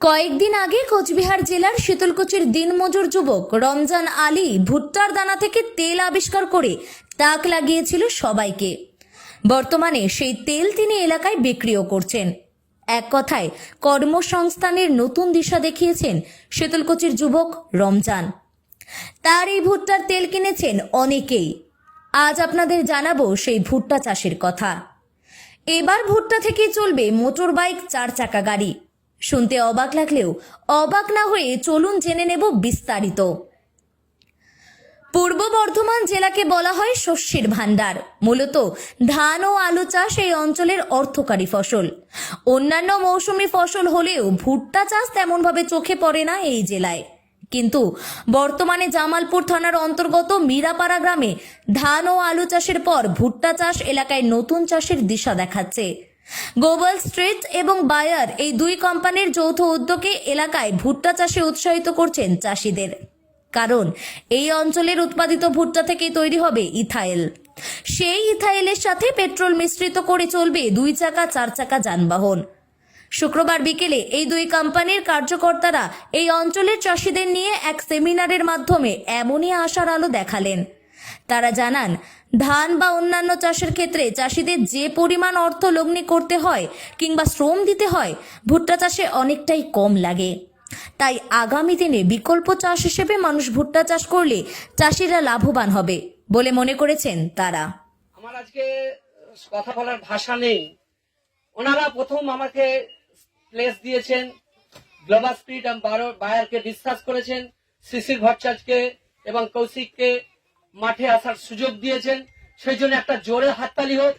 কয়েকদিন আগে কোচবিহার জেলার শীতলকুচির দিনমজুর যুবক রমজান আলী ভুট্টার দানা থেকে তেল আবিষ্কার করে তাক লাগিয়েছিল সবাইকে। বর্তমানে সেই তেল তিনি এলাকায় বিক্রিও করছেন। এক কথায়, কর্মসংস্থানের নতুন দিশা দেখিয়েছেন শীতলকুচির যুবক রমজান। তার এই ভুট্টার তেল কিনেছেন অনেকেই। আজ আপনাদের জানাব সেই ভুট্টা চাষের কথা। এবার ভুট্টা থেকে চলবে মোটর বাইক চার চাকা গাড়ি। শুনতে অবাক লাগলেও অবাক না হয়ে চলুন জেনে নেব বিস্তারিত। পূর্ব বর্ধমান জেলাকে বলা হয় শস্যের ভাণ্ডার। মূলত ধান ও আলু চাষ এই অঞ্চলের অর্থকারী ফসল। অন্যান্য মৌসুমি ফসল হলেও ভুট্টা চাষ তেমনভাবে চোখে পড়ে না এই জেলায়। কিন্তু বর্তমানে জামালপুর থানার অন্তর্গত মীরাপাড়া গ্রামে ধান ও আলু চাষের পর ভুট্টা চাষ এলাকায় নতুন চাষের দিশা দেখাচ্ছে। গোবল স্ট্রিট এবং বায়ার এই দুই কোম্পানির যৌথ উদ্যোগে এলাকায় ভুট্টা চাষে উৎসাহিত করছেন চাষিদের। কারণ, এই অঞ্চলের উৎপাদিত ভুট্টা থেকে তৈরি হবে ইথাইল। সেই ইথাইলের সাথে পেট্রোল মিশ্রিত করে চলবে দুই চাকা, চার চাকা যানবাহন। শুক্রবার বিকেলে এই দুই কোম্পানির কার্যকর্তারা এই অঞ্চলের চাষিদের নিয়ে এক সেমিনারের মাধ্যমে এমনই আশার আলো দেখালেন। তারা জানান ধান বা অন্যান্য চাষের ক্ষেত্রে চাষিদের যে পরিমাণ অর্থ লগ্নি করতে হয় কিংবা শ্রম দিতে হয়, ভুট্টা চাষে অনেকটাই কম লাগে। তাই আগামী দিনে বিকল্প চাষ হিসেবে মানুষ ভুট্টা চাষ করলে চাষিরা লাভবান হবে বলে মনে করেছেন তারা। আমার আজকে কথা বলার ভাষা নেই। ওনারা প্রথম আমাকে প্লেস দিয়েছেন। গ্লোবাল স্পিড বায়ারকে ডিসকাস করেছেন। শিশির ভট্টাচার্যকে এবং কৌশিককে মাঠে আসার সুযোগ দিয়েছেন। সেই জন্য একটা জোরে হাততালি হোক